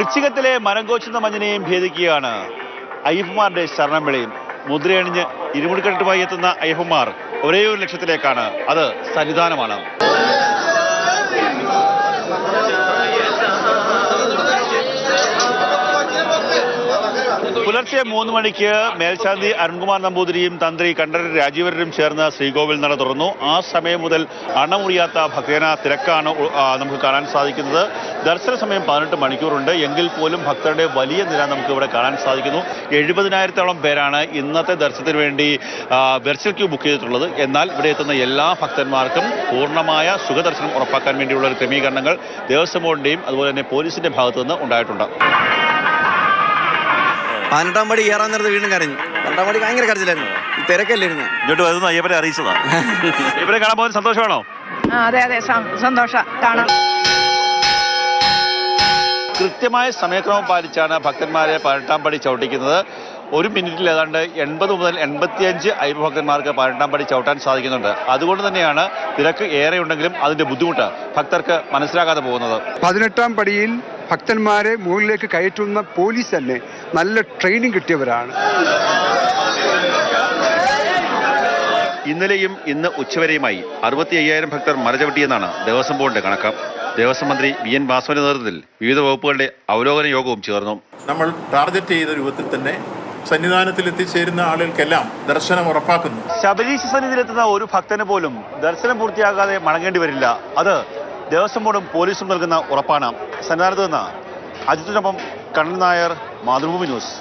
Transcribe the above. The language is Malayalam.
കേരളത്തിലെ മരം കോച്ചുന്ന മഞ്ഞിനെയും ഭേദിക്കുകയാണ് അയ്യപ്പമാരുടെ ശരണം വിളിയും മുദ്രയണിഞ്ഞ് ഇരുമുടിക്കെട്ടുമായി എത്തുന്ന അയ്യപ്പമാർ ഒരേ ഒരു ലക്ഷ്യത്തിലേക്കാണ്. അത് സന്നിധാനമാണ്. പുലർച്ചെ മൂന്ന് മണിക്ക് മേൽശാന്തി അരുൺകുമാർ നമ്പൂതിരിയും തന്ത്രി കണ്ഠരൻ രാജീവരനും ചേർന്ന് ശ്രീകോവിൽ നട തുറന്നു. ആ സമയം മുതൽ അണമുറിയാത്ത ഭക്തജന തിരക്കാണ് നമുക്ക് കാണാൻ സാധിക്കുന്നത്. ദർശന സമയം പതിനെട്ട് മണിക്കൂറുണ്ട്. എങ്കിൽ പോലും ഭക്തരുടെ വലിയ നിര നമുക്ക് ഇവിടെ കാണാൻ സാധിക്കുന്നു. എഴുപതിനായിരത്തോളം പേരാണ് ഇന്നത്തെ ദർശനത്തിന് വേണ്ടി വെർച്വൽ ക്യൂ ബുക്ക് ചെയ്തിട്ടുള്ളത്. എന്നാൽ ഇവിടെ എത്തുന്ന എല്ലാ ഭക്തന്മാർക്കും പൂർണമായ സുഖദർശനം ഉറപ്പാക്കാൻ വേണ്ടിയുള്ള ക്രമീകരണങ്ങൾ ദേവസ്വം ബോർഡിന്റെയും അതുപോലെ തന്നെ പോലീസിന്റെ ഭാഗത്തു നിന്ന് ഉണ്ടായിട്ടുണ്ട്. പതിനെട്ടാം പടി കയറാൻ നേരത്ത് വീണ്ടും കരഞ്ഞു. പതിനെട്ടാം പടി ഭയങ്കര കരച്ചിലായിരുന്നു. ഈ തിരക്കല്ലായിരുന്നു. ഇങ്ങോട്ട് വരുന്ന അയ്യപ്പനെ അറിയിച്ചതാ. ഇവരെ കാണാൻ പോകുന്ന സന്തോഷമാണോ? ആ, അതെ അതെ സന്തോഷം. കാണാം. കൃത്യമായ സമയക്രമം പാലിച്ചാണ് ഭക്തന്മാരെ പതിനെട്ടാം പടി ചവിട്ടിക്കുന്നത്. ഒരു മിനിറ്റിൽ ഏതാണ്ട് എൺപത് മുതൽ എൺപത്തിയഞ്ച് അയ്യപ്പഭക്തന്മാർക്ക് പതിനെട്ടാം പടി ചവിട്ടാൻ സാധിക്കുന്നുണ്ട്. അതുകൊണ്ട് തന്നെയാണ് തിരക്ക് ഏറെ ഉണ്ടെങ്കിലും അതിന്റെ ബുദ്ധിമുട്ട് ഭക്തർക്ക് മനസ്സിലാകാതെ പോകുന്നത്. പതിനെട്ടാം പടിയിൽ ഭക്തന്മാരെ മുകളിലേക്ക് കയറ്റുന്ന പോലീസ് തന്നെ നല്ല ട്രെയിനിങ് കിട്ടിയവരാണ്. ഇന്നലെയും ഇന്ന് ഉച്ചവരെയുമായി അറുപത്തി അയ്യായിരം ഭക്തർ മരചവിട്ടിയെന്നാണ് ദേവസ്വം ബോർഡിന്റെ കണക്ക്. ദേവസ്വം മന്ത്രി വി എൻ വാസുവിന്റെ നേതൃത്വത്തിൽ വിവിധ വകുപ്പുകളുടെ അവലോകന യോഗവും ചേർന്നു. നമ്മൾ ടാർഗറ്റ് ചെയ്ത രൂപത്തിൽ തന്നെ സന്നിധാനത്തിൽ എത്തിച്ചേരുന്ന ആളുകൾക്കെല്ലാം ദർശനം ഉറപ്പാക്കുന്നു. ശബരീശ സന്നിധിയിലെത്തുന്ന ഒരു ഭക്തന് പോലും ദർശനം പൂർത്തിയാകാതെ മടങ്ങേണ്ടി വരില്ല. അത് ദേവസ്വം ബോർഡും പോലീസും നൽകുന്ന ഉറപ്പാണ്. സന്നിധാനത്ത് നിന്ന് അജിത്തിനൊപ്പം കണ്ണൻ നായർ മാതൃഭൂമി ന്യൂസ്.